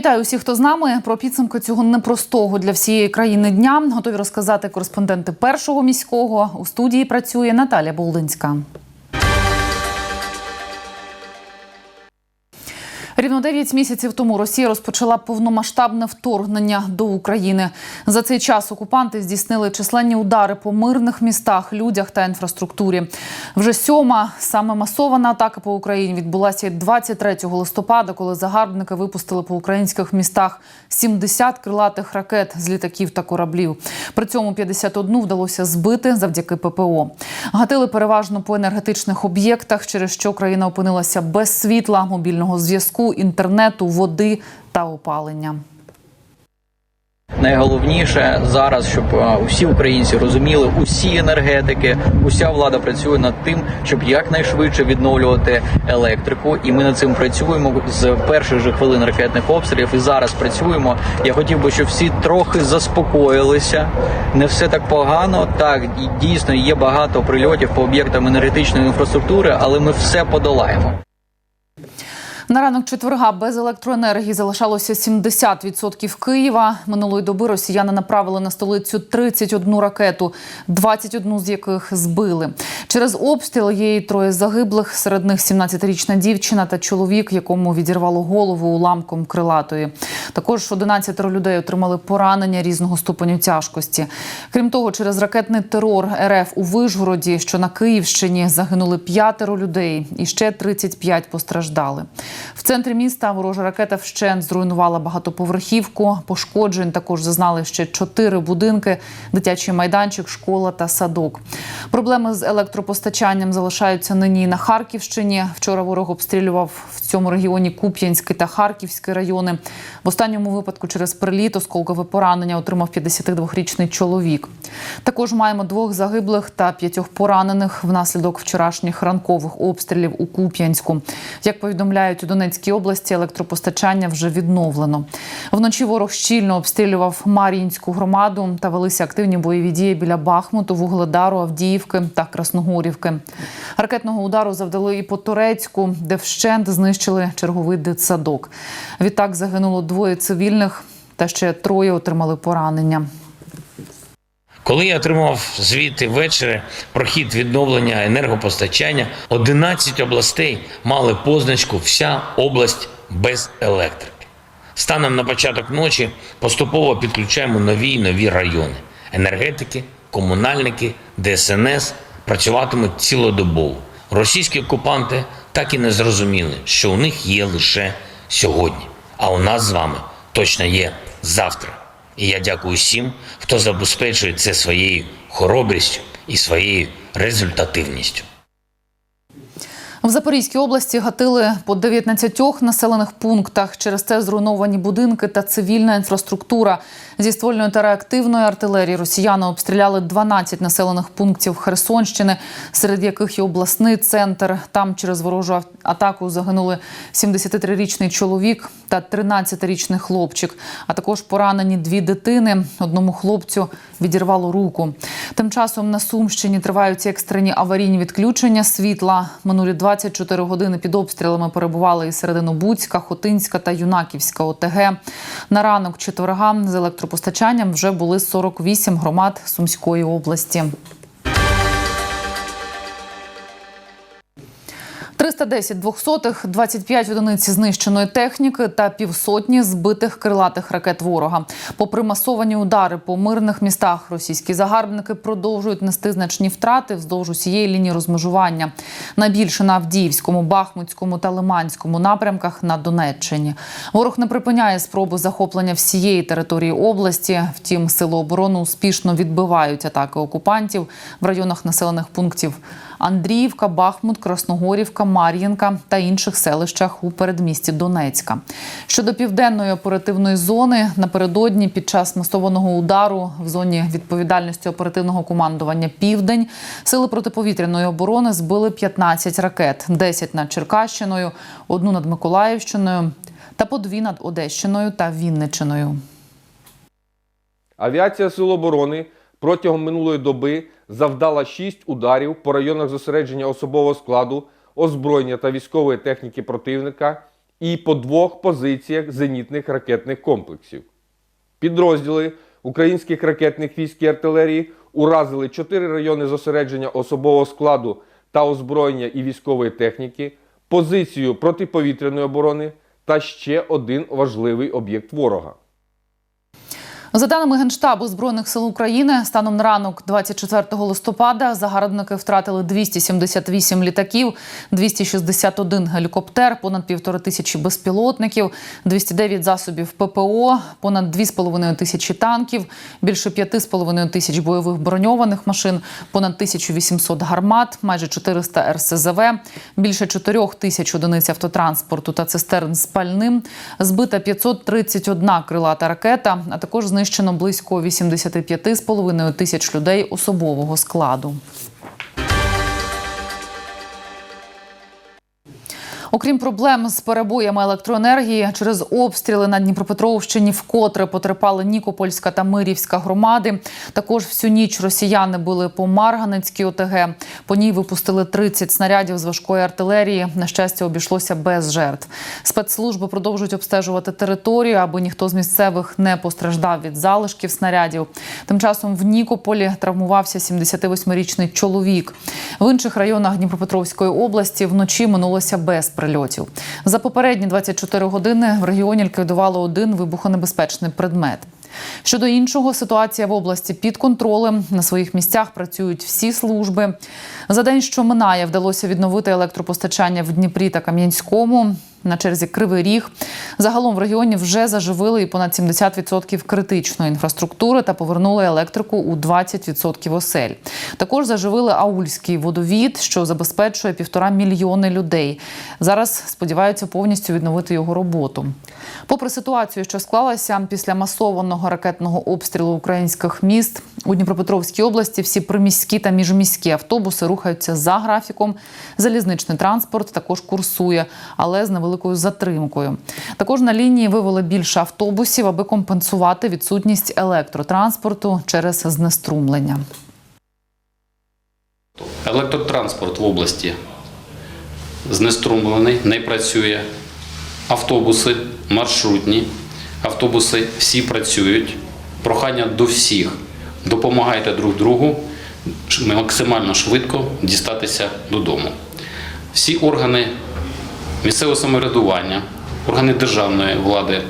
Вітаю усіх, хто з нами. Про підсумки цього непростого для всієї країни дня готові розказати кореспонденти першого міського. У студії працює Наталя Болдинська. Рівно 9 місяців тому Росія розпочала повномасштабне вторгнення до України. За цей час окупанти здійснили численні удари по мирних містах, людях та інфраструктурі. Вже сьома саме масована атака по Україні відбулася 23 листопада, коли загарбники випустили по українських містах 70 крилатих ракет з літаків та кораблів. При цьому 51 вдалося збити завдяки ППО. Гатили переважно по енергетичних об'єктах, через що країна опинилася без світла, мобільного зв'язку, інтернету, води та опалення. Найголовніше зараз, щоб е, усі українці розуміли, усі енергетики, уся влада працює над тим, щоб якнайшвидше відновлювати електрику. І ми над цим працюємо з перших же хвилин ракетних обстрілів. І зараз працюємо. Я хотів би, щоб всі трохи заспокоїлися. Не все так погано. Так і дійсно є багато прильотів по об'єктам енергетичної інфраструктури, але ми все подолаємо. На ранок четверга без електроенергії залишалося 70% Києва. Минулої доби росіяни направили на столицю 31 ракету, 21 з яких збили. Через обстріл є і троє загиблих. Серед них 17-річна дівчина та чоловік, якому відірвало голову уламком крилатої. Також 11 людей отримали поранення різного ступеню тяжкості. Крім того, через ракетний терор РФ у Вишгороді, що на Київщині, загинули п'ятеро людей і ще 35 постраждали. В центрі міста ворожа ракета вщент зруйнувала багатоповерхівку. Пошкоджень також зазнали ще чотири будинки, дитячий майданчик, школа та садок. Проблеми з електропостачанням залишаються нині на Харківщині. Вчора ворог обстрілював в цьому регіоні Куп'янський та Харківський райони. В останньому випадку через приліт осколкове поранення отримав 52-річний чоловік. Також маємо двох загиблих та п'ятьох поранених внаслідок вчорашніх ранкових обстрілів у Куп'янську. Як повідомляють Донецькій області, електропостачання вже відновлено. Вночі ворог щільно обстрілював Мар'їнську громаду та велися активні бойові дії біля Бахмуту, Вугледару, Авдіївки та Красногорівки. Ракетного удару завдали і по Турецьку, де вщент знищили черговий дитсадок. Відтак загинуло двоє цивільних та ще троє отримали поранення. Коли я отримав звіти ввечері про хід відновлення енергопостачання, 11 областей мали позначку Вся область без електрики. Станом на початок ночі поступово підключаємо нові й нові райони. Енергетики, комунальники, ДСНС працюватимуть цілодобово. Російські окупанти так і не зрозуміли, що у них є лише сьогодні, а у нас з вами точно є завтра. І я дякую всім, хто забезпечує це своєю хоробрістю і своєю результативністю. В Запорізькій області гатили по 19 населених пунктах. Через це зруйновані будинки та цивільна інфраструктура. Зі ствольної та реактивної артилерії росіяни обстріляли 12 населених пунктів Херсонщини, серед яких є обласний центр. Там через ворожу атаку загинули 73-річний чоловік та 13-річний хлопчик. А також поранені дві дитини. Одному хлопцю відірвало руку. Тим часом на Сумщині тривають екстрені аварійні відключення світла. Минулі 24 години під обстрілами перебували і Серединобудська, Хотинська та Юнаківська ОТГ. На ранок четверга з електропостачанням вже були 48 громад Сумської області. 310 двохсотих, 25 одиниць знищеної техніки та півсотні збитих крилатих ракет ворога. Попри масовані удари по мирних містах, російські загарбники продовжують нести значні втрати вздовж усієї лінії розмежування. Найбільше на Авдіївському, Бахмутському та Лиманському напрямках на Донеччині. Ворог не припиняє спроби захоплення всієї території області. Втім, сили оборони успішно відбивають атаки окупантів в районах населених пунктів Андріївка, Бахмут, Красногорівка, Мар'їнка та інших селищах у передмісті Донецька. Щодо південної оперативної зони, напередодні під час масованого удару в зоні відповідальності оперативного командування Південь сили протиповітряної оборони збили 15 ракет, 10 над Черкащиною, одну над Миколаївщиною та по дві над Одещиною та Вінничиною. Авіація Сил оборони протягом минулої доби завдала 6 ударів по районах зосередження особового складу, озброєння та військової техніки противника і по двох позиціях зенітних ракетних комплексів. Підрозділи українських ракетних військ і артилерії уразили чотири райони зосередження особового складу та озброєння і військової техніки, позицію протиповітряної оборони та ще один важливий об'єкт ворога. За даними Генштабу Збройних сил України, станом на ранок 24 листопада загарбники втратили 278 літаків, 261 гелікоптер, понад півтори тисячі безпілотників, 209 засобів ППО, понад 2,5 тисячі танків, більше 5,5 тисяч бойових броньованих машин, понад 1800 гармат, майже 400 РСЗВ, більше 4 тисяч одиниць автотранспорту та цистерн з пальним, збита 531 крилата ракета, а також знищено близько 85,5 тисяч людей особового складу. Окрім проблем з перебоями електроенергії, через обстріли на Дніпропетровщині вкотре потерпали Нікопольська та Мирівська громади. Також всю ніч росіяни били по Марганецькій ОТГ. По ній випустили 30 снарядів з важкої артилерії. На щастя, обійшлося без жертв. Спецслужби продовжують обстежувати територію, аби ніхто з місцевих не постраждав від залишків снарядів. Тим часом в Нікополі травмувався 78-річний чоловік. В інших районах Дніпропетровської області вночі минулося без прильотів. За попередні 24 години в регіоні ліквідували один вибухонебезпечний предмет. Щодо іншого, ситуація в області під контролем. На своїх місцях працюють всі служби. За день, що минає, вдалося відновити електропостачання в Дніпрі та Кам'янському. На черзі Кривий Ріг. Загалом в регіоні вже заживили і понад 70% критичної інфраструктури та повернули електрику у 20% осель. Також заживили Аульський водовід, що забезпечує півтора мільйони людей. Зараз сподіваються повністю відновити його роботу. Попри ситуацію, що склалася після масованого ракетного обстрілу українських міст у Дніпропетровській області, всі приміські та міжміські автобуси рухаються за графіком. Залізничний транспорт також курсує, але з невеликою затримкою. Також на лінії вивели більше автобусів, аби компенсувати відсутність електротранспорту через знеструмлення. Електротранспорт в області знеструмлений, не працює. Автобуси маршрутні, автобуси всі працюють. Прохання до всіх. Допомагайте друг другу максимально швидко дістатися додому. Всі органи місцевого самоврядування, органи державної влади,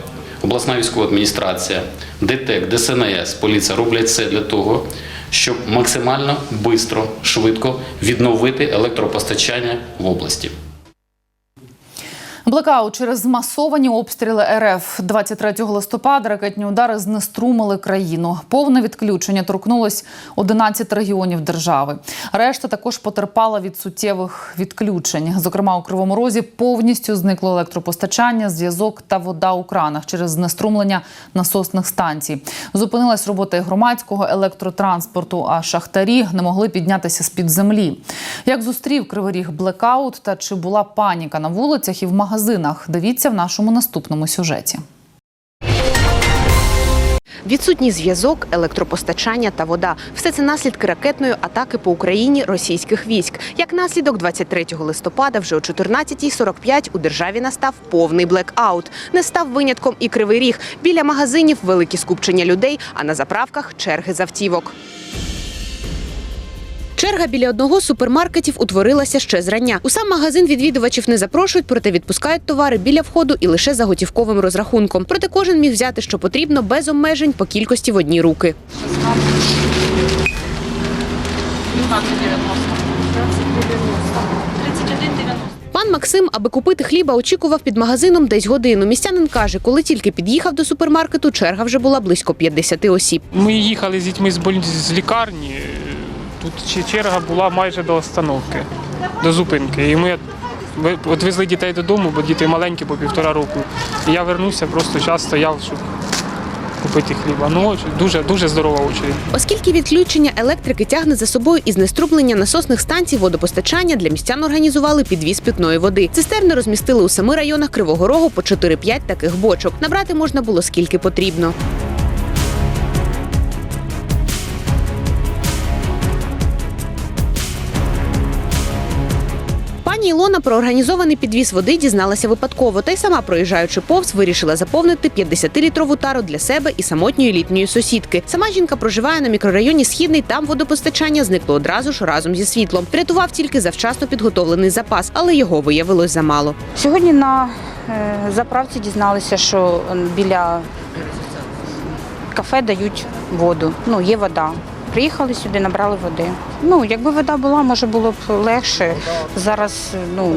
обласна військова адміністрація, ДТЕК, ДСНС, поліція роблять все для того, щоб максимально швидко, відновити електропостачання в області. Блекаут через масовані обстріли РФ 23 листопада. Ракетні удари знеструмили країну. Повне відключення торкнулось 11 регіонів держави. Решта також потерпала від суттєвих відключень. Зокрема, у Кривому Розі повністю зникло електропостачання, зв'язок та вода у кранах через знеструмлення насосних станцій. Зупинилась робота громадського електротранспорту, а шахтарі не могли піднятися з під землі. Як зустрів Кривий Ріг блекаут та чи була паніка на вулицях і в магазинах? Дивіться в нашому наступному сюжеті. Відсутній зв'язок, електропостачання та вода все це наслідки ракетної атаки по Україні російських військ. Як наслідок, 23 листопада, вже о 14.45 у державі настав повний блекаут. Не став винятком і кривий ріг. Біля магазинів великі скупчення людей, а на заправках черги з автівок. Черга біля одного з супермаркетів утворилася ще зрання. У сам магазин відвідувачів не запрошують, проте відпускають товари біля входу і лише за готівковим розрахунком. Проте кожен міг взяти, що потрібно, без обмежень по кількості в одні руки. Пан Максим, аби купити хліба, очікував під магазином десь годину. Містянин каже, коли тільки під'їхав до супермаркету, черга вже була близько 50 осіб. Ми їхали з дітьми з лікарні. Тут черга була майже до остановки, до зупинки. І ми ви- відвезли дітей додому, бо діти маленькі по півтора року. І я вернувся, просто час стояв, щоб купити хліба. Ну, дуже, дуже здорова очередь. Оскільки відключення електрики тягне за собою і знеструблення насосних станцій водопостачання, для містян організували підвіз питної води. Цистерни розмістили у семи районах Кривого Рогу по 4-5 таких бочок. Набрати можна було скільки потрібно. Ілона про організований підвіз води дізналася випадково, та й сама проїжджаючи повз, вирішила заповнити 50-літрову тару для себе і самотньої літньої сусідки. Сама жінка проживає на мікрорайоні Східний. Там водопостачання зникло одразу ж разом зі світлом. Врятував тільки завчасно підготовлений запас, але його виявилось замало. Сьогодні на е, заправці дізналися, що біля кафе дають воду. Ну, є вода. Приїхали сюди, набрали води. Ну, якби вода була, може було б легше. Зараз, ну,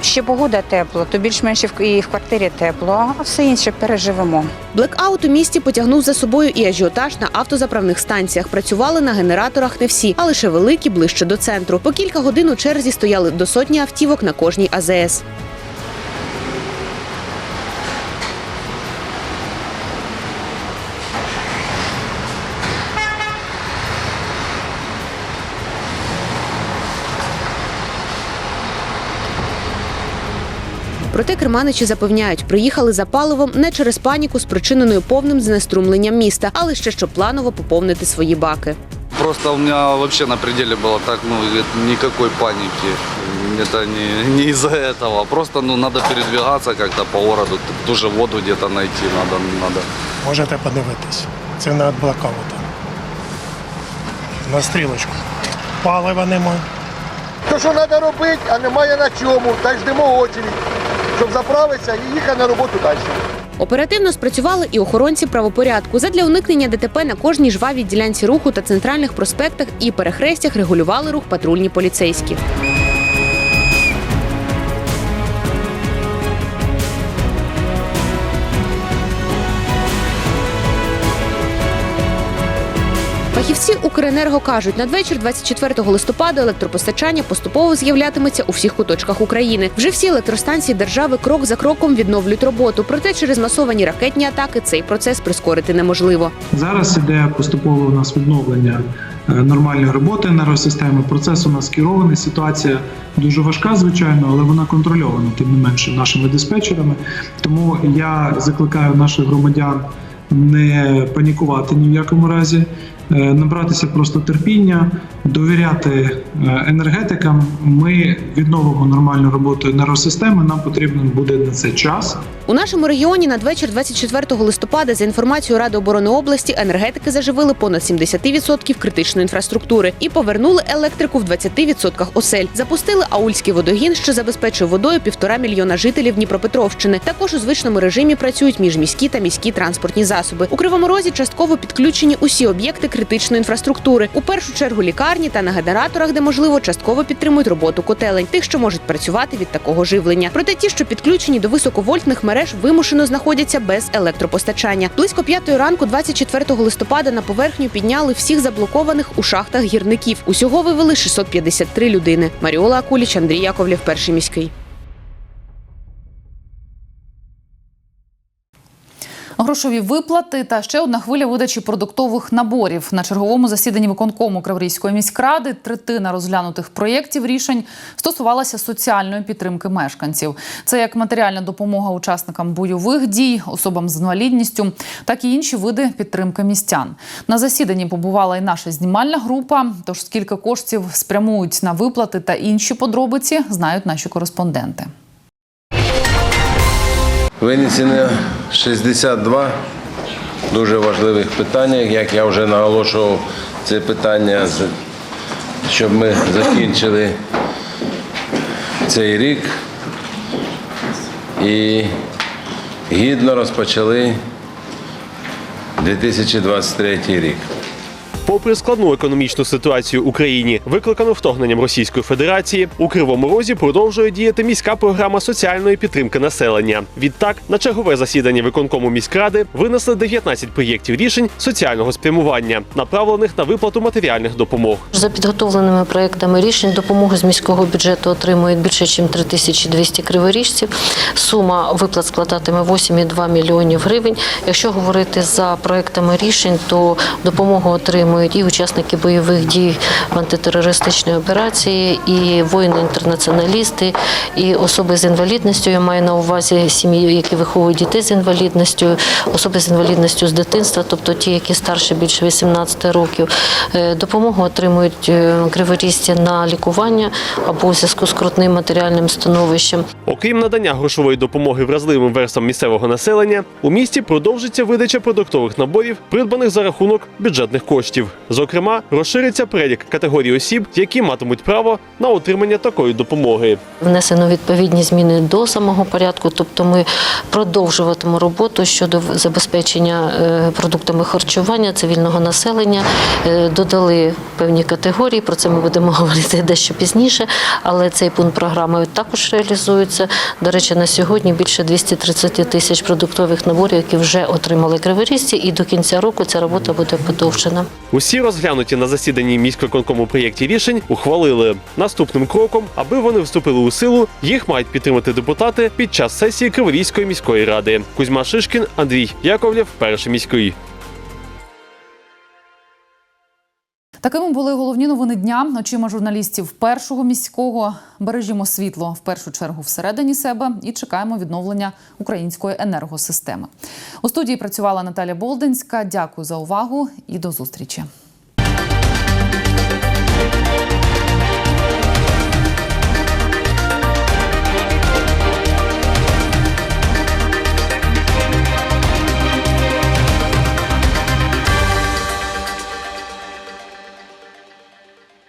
ще погода тепла, то більш-менш і в- квартирі тепло, а все інше переживемо. Блекаут у місті потягнув за собою і ажіотаж на автозаправних станціях. Працювали на генераторах не всі, а лише великі ближче до центру. По кілька годин у черзі стояли до сотні автівок на кожній АЗС. Проте керманичі запевняють, приїхали за паливом не через паніку, спричиненою повним знеструмленням міста, а лише щоб планово поповнити свої баки. Просто у меня вообще на пределе было так, ну, это никакой паники. Это не, не из-за этого. Просто, ну, надо передвигаться как-то по городу. Ту же воду где-то найти надо. надо. Можете подивитись. Це не від блокаута. На стрілочку. Палива немає. То, що треба робити, а немає на чому, та й ждемо очередь, щоб заправитися і їхати на роботу далі. Оперативно спрацювали і охоронці правопорядку. Задля уникнення ДТП на кожній жвавій ділянці руху та центральних проспектах і перехрестях регулювали рух патрульні поліцейські. Укренерго кажуть, надвечір 24 листопада електропостачання поступово з'являтиметься у всіх куточках України. Вже всі електростанції держави крок за кроком відновлюють роботу. Проте через масовані ракетні атаки цей процес прискорити неможливо. Зараз іде поступово у нас відновлення е, нормальної роботи енергосистеми. Процес у нас керований. Ситуація дуже важка, звичайно, але вона контрольована тим не менше нашими диспетчерами. Тому я закликаю наших громадян не панікувати ні в якому разі, набратися просто терпіння, довіряти е, енергетикам. Ми відновимо нормальну роботу енергосистеми. Нам потрібен буде на це час. У нашому регіоні надвечір 24 листопада, за інформацією Ради оборони області, енергетики заживили понад 70% критичної інфраструктури і повернули електрику в 20% осель. Запустили аульський водогін, що забезпечує водою півтора мільйона жителів Дніпропетровщини. Також у звичному режимі працюють міжміські та міські транспортні засоби. У Кривому Розі частково підключені усі об'єкти критичної інфраструктури. У першу чергу лікарні та на генераторах, де можливо, частково підтримують роботу котелень, тих, що можуть працювати від такого живлення. Проте ті, що підключені до високовольтних мереж, вимушено знаходяться без електропостачання. Близько п'ятої ранку, 24 листопада, на поверхню підняли всіх заблокованих у шахтах гірників. Усього вивели 653 людини. Маріола Акуліч, Андрій Яковлєв, перший міський. Грошові виплати та ще одна хвиля видачі продуктових наборів на черговому засіданні виконкому Криворізької міськради. Третина розглянутих проєктів рішень стосувалася соціальної підтримки мешканців. Це як матеріальна допомога учасникам бойових дій, особам з інвалідністю, так і інші види підтримки містян. На засіданні побувала і наша знімальна група. Тож скільки коштів спрямують на виплати та інші подробиці, знають наші кореспонденти. Винесено 62 дуже важливих питання. Як я вже наголошував, це питання, щоб ми закінчили цей рік і гідно розпочали 2023 рік. Попри складну економічну ситуацію в Україні, викликану вторгненням Російської Федерації, у Кривому Розі продовжує діяти міська програма соціальної підтримки населення. Відтак, на чергове засідання виконкому міськради винесли 19 проєктів рішень соціального спрямування, направлених на виплату матеріальних допомог. За підготовленими проектами рішень допомогу з міського бюджету отримують більше, ніж 3200 криворіжців. Сума виплат складатиме 8,2 мільйонів гривень. Якщо говорити за проектами рішень, то допомогу отримують отримують і учасники бойових дій в антитерористичній операції, і воїни-інтернаціоналісти, і особи з інвалідністю. Я маю на увазі сім'ї, які виховують дітей з інвалідністю, особи з інвалідністю з дитинства, тобто ті, які старше більше 18 років. Е, Допомогу отримують е, криворізці на лікування або у зв'язку з крутним матеріальним становищем. Окрім надання грошової допомоги вразливим верствам місцевого населення, у місті продовжиться видача продуктових наборів, придбаних за рахунок бюджетних коштів. Зокрема, розшириться перелік категорій осіб, які матимуть право на отримання такої допомоги. Внесено відповідні зміни до самого порядку, тобто ми продовжуватимемо роботу щодо забезпечення е, продуктами харчування цивільного населення. Е, Додали певні категорії, про це ми будемо говорити дещо пізніше, але цей пункт програми також реалізується. До речі, на сьогодні більше 230 тисяч продуктових наборів, які вже отримали криворізці, і до кінця року ця робота буде подовжена. Усі розглянуті на засіданні міськвиконкому проєкті рішень ухвалили. Наступним кроком, аби вони вступили у силу, їх мають підтримати депутати під час сесії Криворізької міської ради. Кузьма Шишкін, Андрій Яковлєв, перший міський. Такими були головні новини дня. Очима журналістів першого міського бережімо світло в першу чергу всередині себе і чекаємо відновлення української енергосистеми. У студії працювала Наталя Болдинська. Дякую за увагу і до зустрічі.